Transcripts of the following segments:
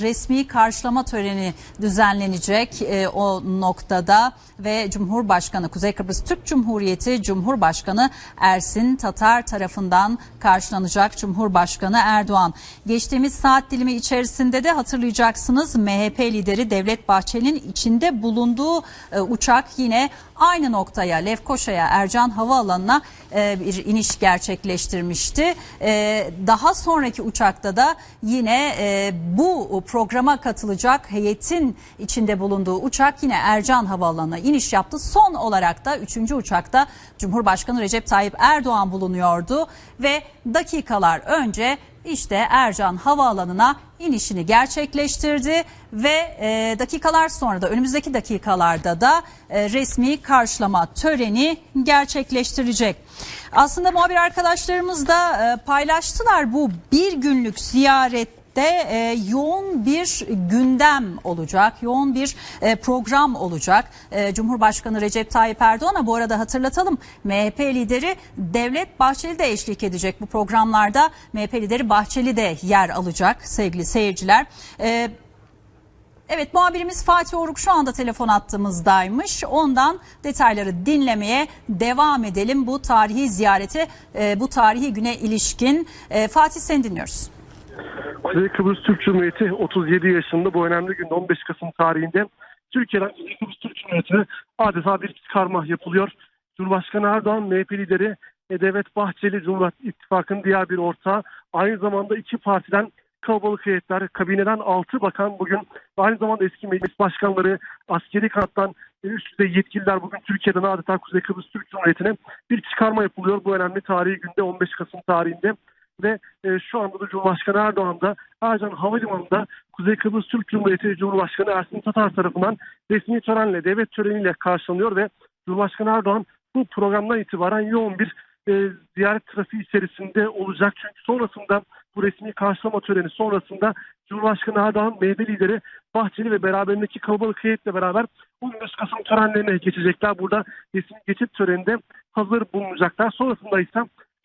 resmi karşılama töreni düzenlenecek e, o noktada ve Cumhurbaşkanı Kuzey Kıbrıs Türk Cumhuriyeti Cumhurbaşkanı Ersin Tatar tarafından karşılanacak Cumhurbaşkanı Erdoğan. Geçtiğimiz saat dilimi içerisinde de hatırlayacaksınız MHP lideri Devlet Bahçeli'nin içinde bulunduğu e, uçak yine aynı noktaya Lefkoşa'ya Ercan Havaalanı'na e, bir iniş gerçekleştirmişti. E, daha sonraki uçakta da yine e, bu programa katılacak heyetin içinde bulunduğu uçak yine Ercan Havaalanı'na iniş yaptı. Son olarak da 3. uçakta Cumhurbaşkanı Recep Tayyip Erdoğan bulunuyordu ve dakikalar önce işte Ercan Havaalanı'na inişini gerçekleştirdi ve e, dakikalar sonra da önümüzdeki dakikalarda da e, resmi karşılama töreni gerçekleştirecek. Aslında muhabir arkadaşlarımız da e, paylaştılar bu bir günlük ziyaret de e, yoğun bir gündem olacak, yoğun bir e, program olacak. E, Cumhurbaşkanı Recep Tayyip Erdoğan'a bu arada hatırlatalım MHP lideri Devlet Bahçeli de eşlik edecek bu programlarda. MHP lideri Bahçeli de yer alacak sevgili seyirciler. E, Evet muhabirimiz Fatih Oruk şu anda telefon attığımızdaymış. Ondan detayları dinlemeye devam edelim. Bu tarihi ziyarete, e, bu tarihi güne ilişkin. E, Fatih seni dinliyoruz. Kuzey Kıbrıs Türk Cumhuriyeti 37 yaşında bu önemli günde 15 Kasım tarihinde Türkiye'den Kuzey Kıbrıs Türk Cumhuriyeti'ne adeta bir çıkarma yapılıyor. Cumhurbaşkanı Erdoğan, MHP lideri Devlet Bahçeli, Cumhuriyet İttifakı'nın diğer bir ortağı. Aynı zamanda iki partiden kalabalık heyetler, kabineden 6 bakan bugün aynı zamanda eski meclis başkanları, askeri kanattan e, üst düzey yetkililer bugün Türkiye'den adeta Kuzey Kıbrıs Türk Cumhuriyeti'ne bir çıkarma yapılıyor bu önemli tarihi günde 15 Kasım tarihinde ve e, şu anda da Cumhurbaşkanı Erdoğan da Ercan Havalimanı'nda Kuzey Kıbrıs Türk Cumhuriyeti Cumhurbaşkanı Ersin Tatar tarafından resmi törenle, devlet töreniyle karşılanıyor ve Cumhurbaşkanı Erdoğan bu programdan itibaren yoğun bir e, ziyaret trafiği içerisinde olacak. Çünkü sonrasında bu resmi karşılama töreni sonrasında Cumhurbaşkanı Erdoğan MHP lideri Bahçeli ve beraberindeki kalabalık heyetle beraber 15 Kasım törenlerine geçecekler. Burada resmi geçit töreninde hazır bulunacaklar. Sonrasında ise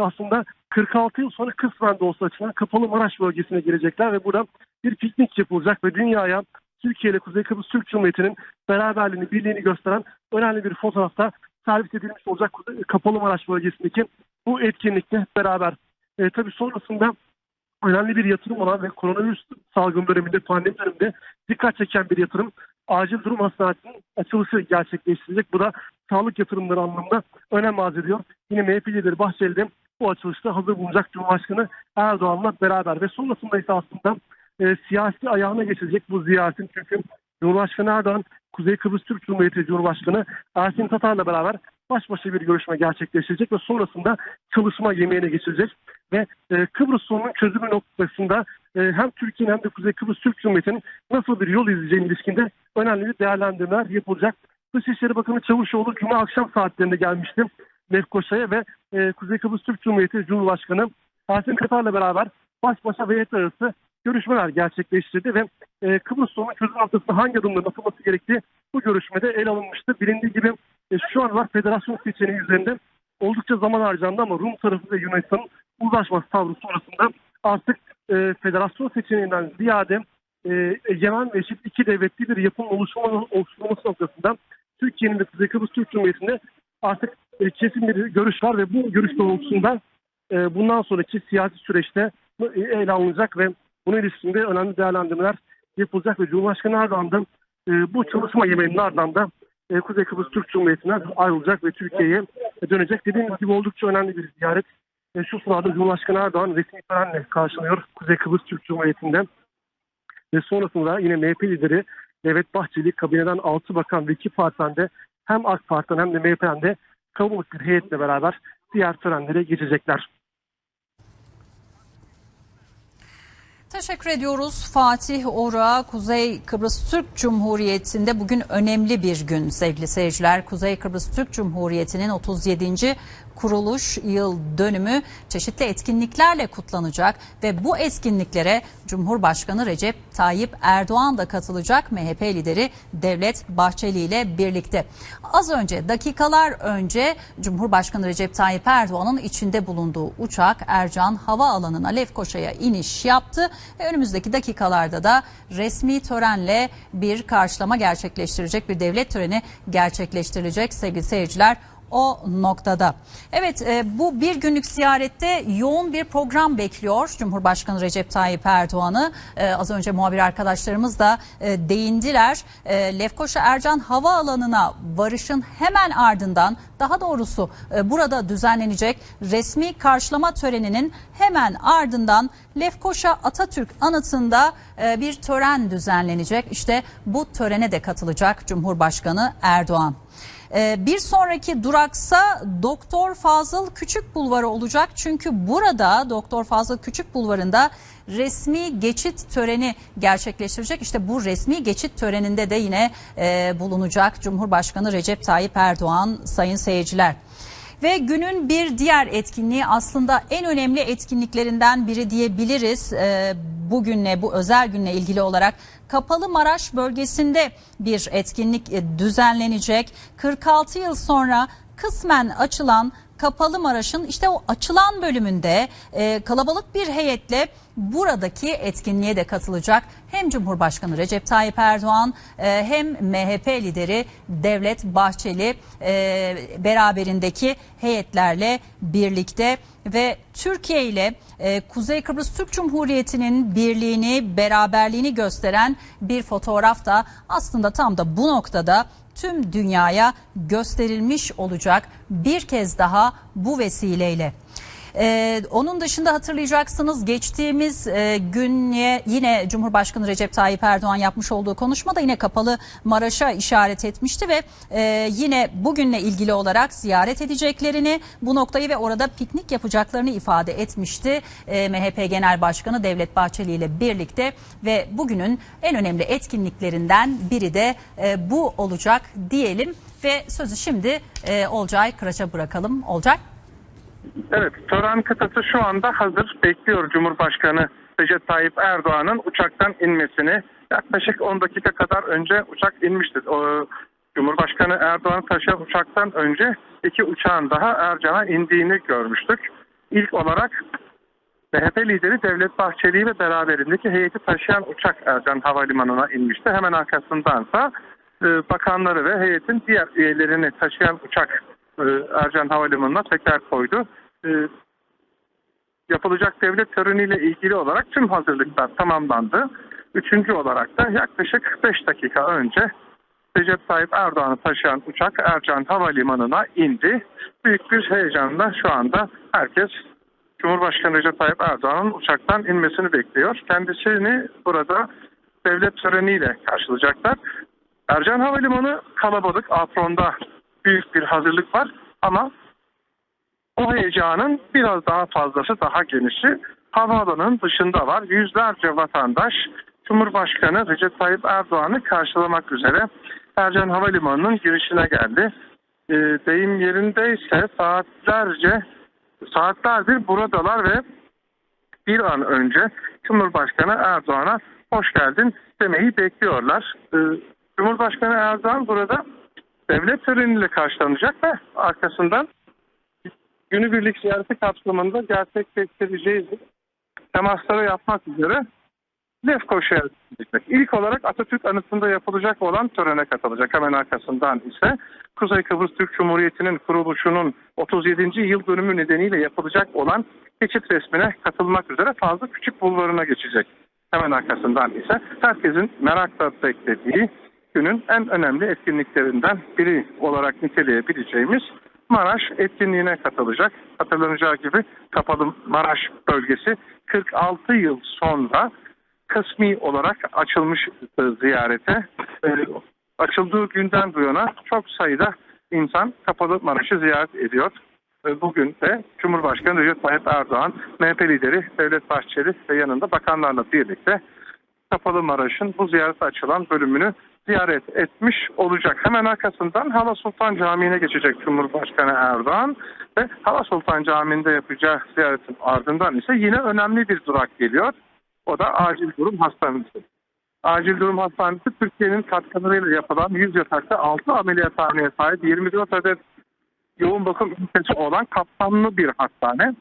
aslında 46 yıl sonra kısmen de olsa açılan Kapalı Maraş bölgesine girecekler ve burada bir piknik yapılacak ve dünyaya Türkiye ile Kuzey Kıbrıs Türk Cumhuriyeti'nin beraberliğini, birliğini gösteren önemli bir fotoğrafta servis edilmiş olacak Kapalı Maraş bölgesindeki bu etkinlikte beraber. E, tabii sonrasında önemli bir yatırım olan ve koronavirüs salgın döneminde, pandemi döneminde dikkat çeken bir yatırım. Acil durum hastanesinin açılışı gerçekleştirecek. Bu da sağlık yatırımları anlamında önem arz ediyor. Yine MHP lideri Bahçeli de bu açılışta hazır bulunacak Cumhurbaşkanı Erdoğan'la beraber ve sonrasında ise aslında e, siyasi ayağına geçecek bu ziyaretin. Çünkü Cumhurbaşkanı Erdoğan, Kuzey Kıbrıs Türk Cumhuriyeti Cumhurbaşkanı Ersin Tatar'la beraber baş başa bir görüşme gerçekleştirecek ve sonrasında çalışma yemeğine geçilecek. Ve e, Kıbrıs sorunun çözümü noktasında e, hem Türkiye'nin hem de Kuzey Kıbrıs Türk Cumhuriyeti'nin nasıl bir yol izleyeceğine ilişkinde önemli bir değerlendirmeler yapılacak. Dışişleri Bakanı Çavuşoğlu Cuma akşam saatlerinde gelmişti Lefkoşa'ya ve e, Kuzey Kıbrıs Türk Cumhuriyeti Cumhurbaşkanı Ersin Tatar'la beraber baş başa ve arası görüşmeler gerçekleştirdi ve e, Kıbrıs sorunu çözüm noktasında hangi adımların atılması gerektiği bu görüşmede ele alınmıştı. Bilindiği gibi e, şu anlar federasyon seçeneği üzerinde oldukça zaman harcandı ama Rum tarafı ve Yunanistan'ın uzlaşması tavrı sonrasında artık e, federasyon seçeneğinden ziyade e, egemen ve eşit iki devletli bir yapının oluşturulması noktasında Türkiye'nin de Kuzey Kıbrıs Türk Cumhuriyeti'nde artık e, kesin bir görüş var ve bu görüş doğrultusunda e, bundan sonraki siyasi süreçte e, ele alınacak ve bunun ilişkinde önemli değerlendirmeler yapılacak ve Cumhurbaşkanı Erdoğan e, bu çalışma yemeğinin ardından da e, Kuzey Kıbrıs Türk Cumhuriyeti'nden ayrılacak ve Türkiye'ye dönecek. Dediğim gibi oldukça önemli bir ziyaret. Şu sırada Cumhurbaşkanı Erdoğan resmi törenle karşılanıyor Kuzey Kıbrıs Türk Cumhuriyeti'nden. Ve sonrasında yine MHP lideri Devlet Bahçeli kabineden 6 bakan ve 2 partiden de hem AK Parti'den hem de MHP'den de kalabalık bir heyetle beraber diğer törenlere geçecekler. Teşekkür ediyoruz Fatih Ora. Kuzey Kıbrıs Türk Cumhuriyeti'nde bugün önemli bir gün sevgili seyirciler. Kuzey Kıbrıs Türk Cumhuriyeti'nin 37. kuruluş yıl dönümü çeşitli etkinliklerle kutlanacak ve bu etkinliklere Cumhurbaşkanı Recep Tayyip Erdoğan da katılacak MHP lideri Devlet Bahçeli ile birlikte. Az önce dakikalar önce Cumhurbaşkanı Recep Tayyip Erdoğan'ın içinde bulunduğu uçak Ercan Havaalanı'na Lefkoşa'ya iniş yaptı Ve önümüzdeki dakikalarda da resmi törenle bir karşılama gerçekleştirecek bir devlet töreni gerçekleştirilecek sevgili seyirciler o noktada. Evet e, bu bir günlük ziyarette yoğun bir program bekliyor Cumhurbaşkanı Recep Tayyip Erdoğan'ı. E, az önce muhabir arkadaşlarımız da e, değindiler. E, Lefkoşa Ercan Havaalanı'na varışın hemen ardından daha doğrusu burada düzenlenecek resmi karşılama töreninin hemen ardından Lefkoşa Atatürk anıtında bir tören düzenlenecek. İşte bu törene de katılacak Cumhurbaşkanı Erdoğan. Ee, Bir sonraki duraksa Doktor Fazıl Küçük Bulvarı olacak. Çünkü burada Doktor Fazıl Küçük Bulvarı'nda resmi geçit töreni gerçekleştirecek. İşte bu resmi geçit töreninde de yine e, bulunacak Cumhurbaşkanı Recep Tayyip Erdoğan sayın seyirciler. Ve günün bir diğer etkinliği aslında en önemli etkinliklerinden biri diyebiliriz. Ee, bugünle bu özel günle ilgili olarak Kapalı Maraş bölgesinde bir etkinlik e, düzenlenecek. 46 yıl sonra kısmen açılan Kapalı Maraş'ın işte o açılan bölümünde e, kalabalık bir heyetle buradaki etkinliğe de katılacak. Hem Cumhurbaşkanı Recep Tayyip Erdoğan e, hem MHP lideri Devlet Bahçeli e, beraberindeki heyetlerle birlikte ve Türkiye ile e, Kuzey Kıbrıs Türk Cumhuriyeti'nin birliğini, beraberliğini gösteren bir fotoğraf da aslında tam da bu noktada tüm dünyaya gösterilmiş olacak bir kez daha bu vesileyle. Ee, onun dışında hatırlayacaksınız geçtiğimiz e, gün yine Cumhurbaşkanı Recep Tayyip Erdoğan yapmış olduğu konuşmada yine kapalı Maraş'a işaret etmişti ve e, yine bugünle ilgili olarak ziyaret edeceklerini bu noktayı ve orada piknik yapacaklarını ifade etmişti. E, MHP Genel Başkanı Devlet Bahçeli ile birlikte ve bugünün en önemli etkinliklerinden biri de e, bu olacak diyelim ve sözü şimdi e, Olcay Kıraç'a bırakalım. Olcay. Evet, tören kıtası şu anda hazır. Bekliyor Cumhurbaşkanı Recep Tayyip Erdoğan'ın uçaktan inmesini. Yaklaşık 10 dakika kadar önce uçak inmişti. O, Cumhurbaşkanı Erdoğan taşıyan uçaktan önce iki uçağın daha Ercan'a indiğini görmüştük. İlk olarak MHP lideri Devlet Bahçeli ve beraberindeki heyeti taşıyan uçak Ercan Havalimanı'na inmişti. Hemen arkasındansa e, bakanları ve heyetin diğer üyelerini taşıyan uçak Ercan Havalimanı'na tekrar koydu. E, yapılacak devlet töreniyle ilgili olarak tüm hazırlıklar tamamlandı. Üçüncü olarak da yaklaşık 5 dakika önce Recep Tayyip Erdoğan'ı taşıyan uçak Ercan Havalimanı'na indi. Büyük bir heyecanla şu anda herkes Cumhurbaşkanı Recep Tayyip Erdoğan'ın uçaktan inmesini bekliyor. Kendisini burada devlet töreniyle karşılayacaklar. Ercan Havalimanı kalabalık, apronda büyük bir hazırlık var ama o heyecanın biraz daha fazlası, daha genişi havaalanının dışında var. Yüzlerce vatandaş Cumhurbaşkanı Recep Tayyip Erdoğan'ı karşılamak üzere Ercan Havalimanı'nın girişine geldi. E, deyim yerindeyse saatlerce, saatlerdir buradalar ve bir an önce Cumhurbaşkanı Erdoğan'a hoş geldin demeyi bekliyorlar. E, Cumhurbaşkanı Erdoğan burada devlet töreniyle karşılanacak ve arkasından günübirlik ziyareti kapsamında gerçekleştireceğiz temasları yapmak üzere Lefkoşa'ya gidecek. İlk olarak Atatürk Anıtı'nda yapılacak olan törene katılacak. Hemen arkasından ise Kuzey Kıbrıs Türk Cumhuriyeti'nin kuruluşunun 37. yıl dönümü nedeniyle yapılacak olan geçit resmine katılmak üzere fazla küçük bulvarına geçecek. Hemen arkasından ise herkesin merakla beklediği günün en önemli etkinliklerinden biri olarak niteleyebileceğimiz Maraş etkinliğine katılacak. Hatırlanacağı gibi Kapalı Maraş bölgesi 46 yıl sonra kısmi olarak açılmış ziyarete. E, açıldığı günden bu yana çok sayıda insan Kapalı Maraş'ı ziyaret ediyor. E, bugün de Cumhurbaşkanı Recep Tayyip Erdoğan, MHP lideri Devlet Bahçeli ve yanında bakanlarla birlikte Kapalı Maraş'ın bu ziyarete açılan bölümünü ziyaret etmiş olacak. Hemen arkasından Hala Sultan Camii'ne geçecek Cumhurbaşkanı Erdoğan ve Hala Sultan Camii'nde yapacağı ziyaretin ardından ise yine önemli bir durak geliyor. O da acil durum hastanesi. Acil durum hastanesi Türkiye'nin katkılarıyla yapılan 100 yataklı 6 ameliyathaneye sahip 24 adet yoğun bakım ünitesi olan kapsamlı bir hastane.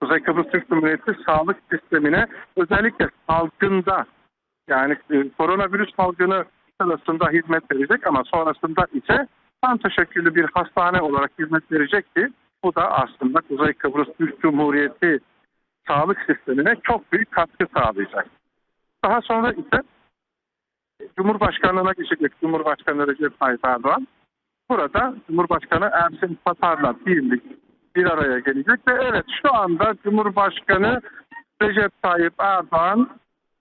Kuzey Kıbrıs Türk Cumhuriyeti sağlık sistemine özellikle salgında yani e, koronavirüs salgını sırasında hizmet verecek ama sonrasında ise tam teşekküllü bir hastane olarak hizmet verecekti. Bu da aslında Kuzey Kıbrıs Türk Cumhuriyeti sağlık sistemine çok büyük katkı sağlayacak. Daha sonra ise Cumhurbaşkanlığına geçecek Cumhurbaşkanı Recep Tayyip Erdoğan. Burada Cumhurbaşkanı Ersin Tatar'la birlik bir araya gelecek ve evet şu anda Cumhurbaşkanı Recep Tayyip Erdoğan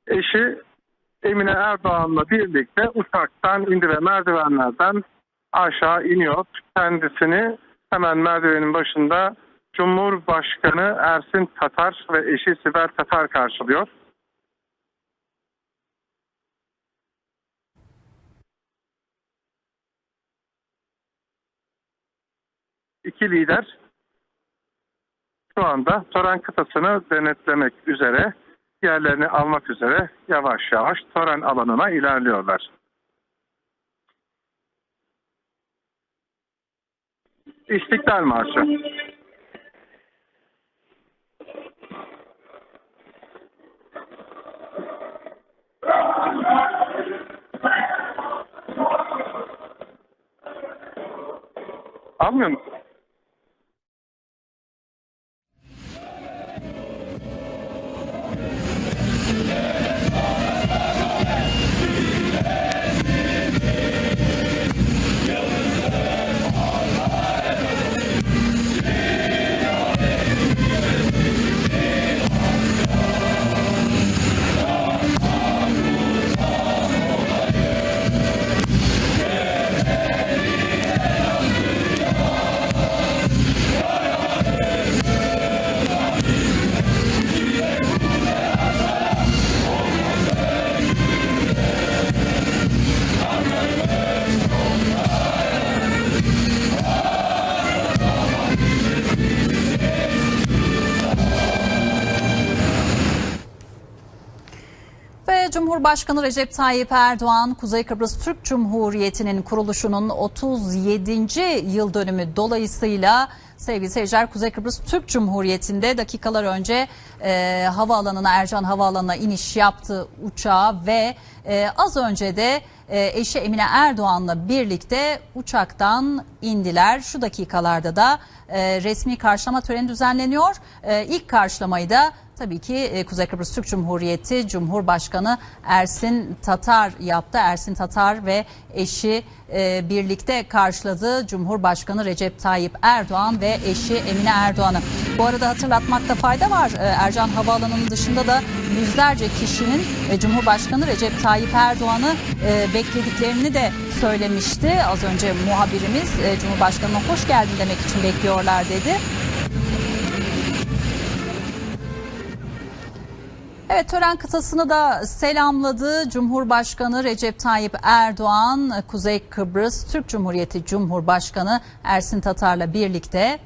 eşi Emine Erdoğan'la birlikte uçaktan indi ve merdivenlerden aşağı iniyor. Kendisini hemen merdivenin başında Cumhurbaşkanı Ersin Tatar ve eşi Sibel Tatar karşılıyor. İki lider şu anda tören kıtasını denetlemek üzere yerlerini almak üzere yavaş yavaş tören alanına ilerliyorlar. İstiklal Marşı. Almıyor musun? Cumhurbaşkanı Recep Tayyip Erdoğan, Kuzey Kıbrıs Türk Cumhuriyeti'nin kuruluşunun 37. yıl dönümü dolayısıyla sevgili seyirciler Kuzey Kıbrıs Türk Cumhuriyeti'nde dakikalar önce e, havaalanına Ercan Havaalanı'na iniş yaptı uçağı ve e, az önce de e, eşi Emine Erdoğan'la birlikte uçaktan indiler. Şu dakikalarda da e, resmi karşılama töreni düzenleniyor. E, ilk karşılamayı da Tabii ki e, Kuzey Kıbrıs Türk Cumhuriyeti Cumhurbaşkanı Ersin Tatar yaptı. Ersin Tatar ve eşi e, birlikte karşıladı Cumhurbaşkanı Recep Tayyip Erdoğan ve eşi Emine Erdoğan'ı. Bu arada hatırlatmakta fayda var. E, Ercan Havaalanı'nın dışında da yüzlerce kişinin Cumhurbaşkanı Recep Tayyip Erdoğan'ı beklediklerini de söylemişti. Az önce muhabirimiz Cumhurbaşkanı'na hoş geldin demek için bekliyorlar dedi. Evet tören kıtasını da selamladı Cumhurbaşkanı Recep Tayyip Erdoğan, Kuzey Kıbrıs Türk Cumhuriyeti Cumhurbaşkanı Ersin Tatar'la birlikte.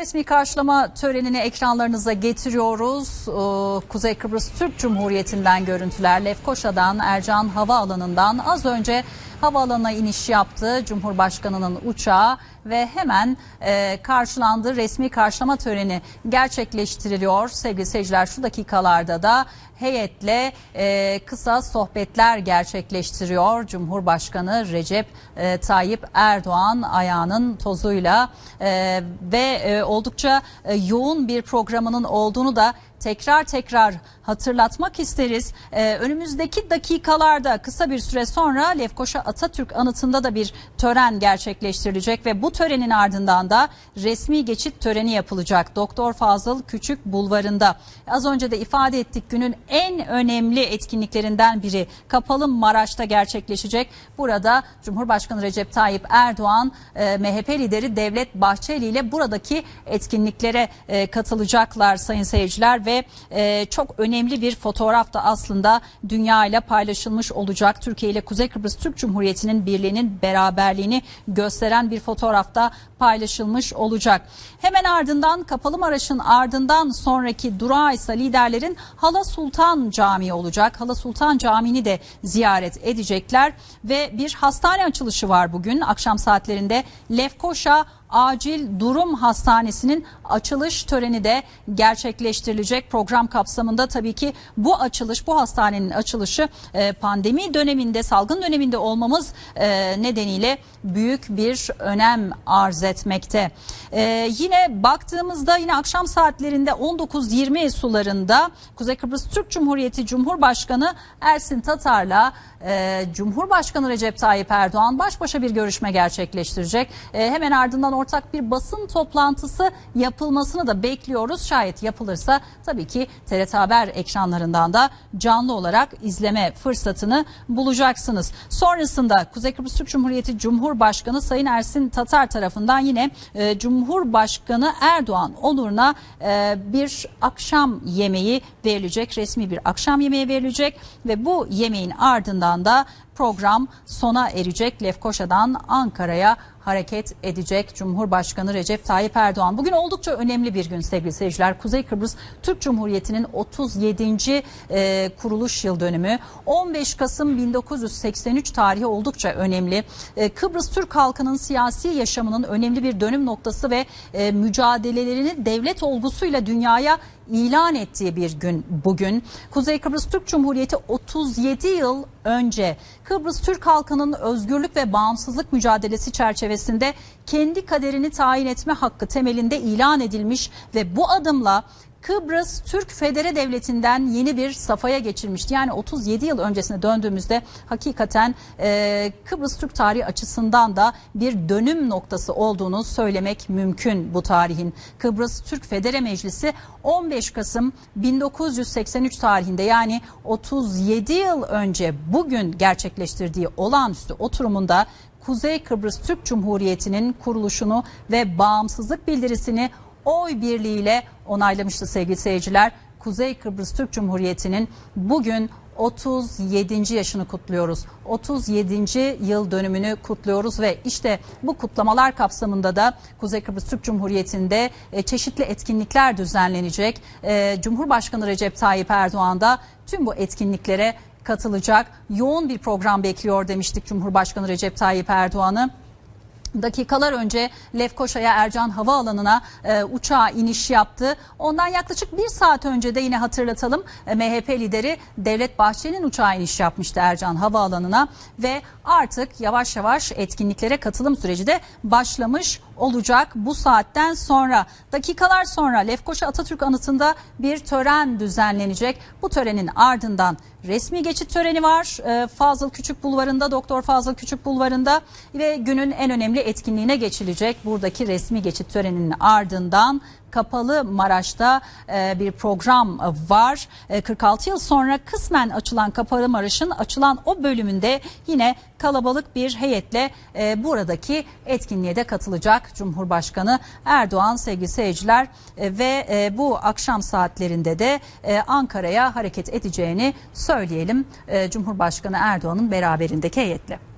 Resmi karşılama törenini ekranlarınıza getiriyoruz. Ee, Kuzey Kıbrıs Türk Cumhuriyeti'nden görüntüler Lefkoşa'dan Ercan Havaalanı'ndan az önce havaalanına iniş yaptı Cumhurbaşkanı'nın uçağı ve hemen e, karşılandı. Resmi karşılama töreni gerçekleştiriliyor. Sevgili seyirciler şu dakikalarda da heyetle e, kısa sohbetler gerçekleştiriyor. Cumhurbaşkanı Recep e, Tayyip Erdoğan ayağının tozuyla e, ve e, oldukça e, yoğun bir programının olduğunu da tekrar tekrar hatırlatmak isteriz. Ee, önümüzdeki dakikalarda kısa bir süre sonra Lefkoşa Atatürk anıtında da bir tören gerçekleştirilecek ve bu törenin ardından da resmi geçit töreni yapılacak. Doktor Fazıl Küçük Bulvarı'nda. Az önce de ifade ettik günün en önemli etkinliklerinden biri Kapalı Maraş'ta gerçekleşecek. Burada Cumhurbaşkanı Recep Tayyip Erdoğan, e, MHP lideri Devlet Bahçeli ile buradaki etkinliklere e, katılacaklar sayın seyirciler ve ve e, çok önemli bir fotoğraf da aslında dünya ile paylaşılmış olacak. Türkiye ile Kuzey Kıbrıs Türk Cumhuriyeti'nin birliğinin beraberliğini gösteren bir fotoğrafta paylaşılmış olacak. Hemen ardından Kapalı Maraş'ın ardından sonraki durağı ise liderlerin Hala Sultan Camii olacak. Hala Sultan Camii'ni de ziyaret edecekler ve bir hastane açılışı var bugün akşam saatlerinde Lefkoşa Acil Durum Hastanesi'nin açılış töreni de gerçekleştirilecek. Program kapsamında tabii ki bu açılış, bu hastanenin açılışı e, pandemi döneminde, salgın döneminde olmamız e, nedeniyle büyük bir önem arz etmekte. E, yine baktığımızda yine akşam saatlerinde 19.20 sularında Kuzey Kıbrıs Türk Cumhuriyeti Cumhurbaşkanı Ersin Tatar'la e, Cumhurbaşkanı Recep Tayyip Erdoğan baş başa bir görüşme gerçekleştirecek. E, hemen ardından ortak bir basın toplantısı yapılmasını da bekliyoruz. Şayet yapılırsa tabii ki TRT Haber ekranlarından da canlı olarak izleme fırsatını bulacaksınız. Sonrasında Kuzey Kıbrıs Türk Cumhuriyeti Cumhurbaşkanı Sayın Ersin Tatar tarafından yine e, Cumhurbaşkanı Erdoğan onuruna e, bir akşam yemeği verilecek. Resmi bir akşam yemeği verilecek ve bu yemeğin ardından da program sona erecek. Lefkoşa'dan Ankara'ya hareket edecek Cumhurbaşkanı Recep Tayyip Erdoğan. Bugün oldukça önemli bir gün sevgili seyirciler. Kuzey Kıbrıs Türk Cumhuriyeti'nin 37. e, kuruluş yıl dönümü. 15 Kasım 1983 tarihi oldukça önemli. E, Kıbrıs Türk halkının siyasi yaşamının önemli bir dönüm noktası ve e, mücadelelerini devlet olgusuyla dünyaya ilan ettiği bir gün bugün. Kuzey Kıbrıs Türk Cumhuriyeti 37 yıl önce Kıbrıs Türk halkının özgürlük ve bağımsızlık mücadelesi çerçevesinde kendi kaderini tayin etme hakkı temelinde ilan edilmiş ve bu adımla Kıbrıs Türk Federe Devleti'nden yeni bir safhaya geçirmişti. Yani 37 yıl öncesine döndüğümüzde hakikaten e, Kıbrıs Türk tarihi açısından da bir dönüm noktası olduğunu söylemek mümkün bu tarihin. Kıbrıs Türk Federe Meclisi 15 Kasım 1983 tarihinde yani 37 yıl önce bugün gerçekleştirdiği olağanüstü oturumunda Kuzey Kıbrıs Türk Cumhuriyeti'nin kuruluşunu ve bağımsızlık bildirisini oy birliğiyle onaylamıştı sevgili seyirciler. Kuzey Kıbrıs Türk Cumhuriyeti'nin bugün 37. yaşını kutluyoruz. 37. yıl dönümünü kutluyoruz ve işte bu kutlamalar kapsamında da Kuzey Kıbrıs Türk Cumhuriyeti'nde e, çeşitli etkinlikler düzenlenecek. E, Cumhurbaşkanı Recep Tayyip Erdoğan da tüm bu etkinliklere katılacak. Yoğun bir program bekliyor demiştik Cumhurbaşkanı Recep Tayyip Erdoğan'ı dakikalar önce Lefkoşa'ya Ercan Havaalanı'na e, uçağa iniş yaptı. Ondan yaklaşık bir saat önce de yine hatırlatalım e, MHP lideri Devlet Bahçeli'nin uçağa iniş yapmıştı Ercan Havaalanı'na ve artık yavaş yavaş etkinliklere katılım süreci de başlamış olacak bu saatten sonra. Dakikalar sonra Lefkoşa Atatürk Anıtı'nda bir tören düzenlenecek. Bu törenin ardından resmi geçit töreni var. Ee, Fazıl Küçük Bulvarı'nda, Doktor Fazıl Küçük Bulvarı'nda ve günün en önemli etkinliğine geçilecek. Buradaki resmi geçit töreninin ardından Kapalı Maraş'ta e, bir program var. E, 46 yıl sonra kısmen açılan Kapalı Maraş'ın açılan o bölümünde yine kalabalık bir heyetle e, buradaki etkinliğe de katılacak Cumhurbaşkanı Erdoğan sevgili seyirciler E, ve e, bu akşam saatlerinde de e, Ankara'ya hareket edeceğini söyleyelim e, Cumhurbaşkanı Erdoğan'ın beraberindeki heyetle.